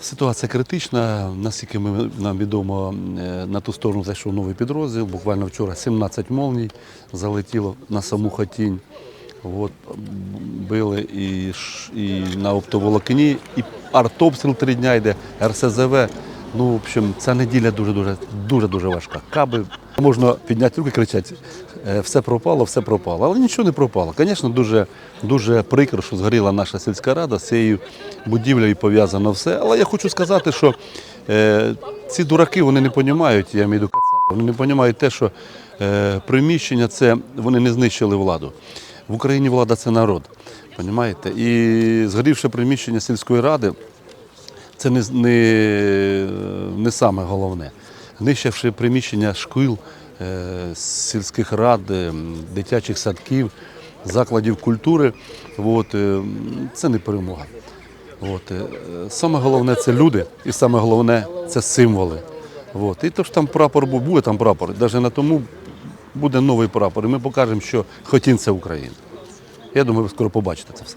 Ситуація критична. Наскільки ми, нам відомо, е, на ту сторону зайшов новий підрозділ. Буквально вчора 17 молній залетіло на саму хатінь. От, били і, і на оптоволокні, і артобстріл три дня йде, РСЗВ. Ну, в общем, ця неділя дуже-дуже дуже дуже важка. Каби можна підняти руки і кричати, «Е, все пропало, все пропало. Але нічого не пропало. Звісно, дуже, дуже прикро, що згоріла наша сільська рада. З цією будівлею пов'язано все. Але я хочу сказати, що е, ці дураки вони не розуміють, я маю кацапи, вони не розуміють те, що е, приміщення це вони не знищили владу. В Україні влада це народ. Понімаєте? І згорівши приміщення сільської ради, це не, не, не саме головне. Знищивши приміщення шкіл, е, сільських рад, е, дитячих садків, закладів культури, от, е, це не перемога. От, саме головне це люди, і саме головне це символи. От. І то ж там прапор був, буде там прапор. Навіть на тому буде новий прапор. І ми покажемо, що Хотін Україна. Я думаю, ви скоро побачите це все.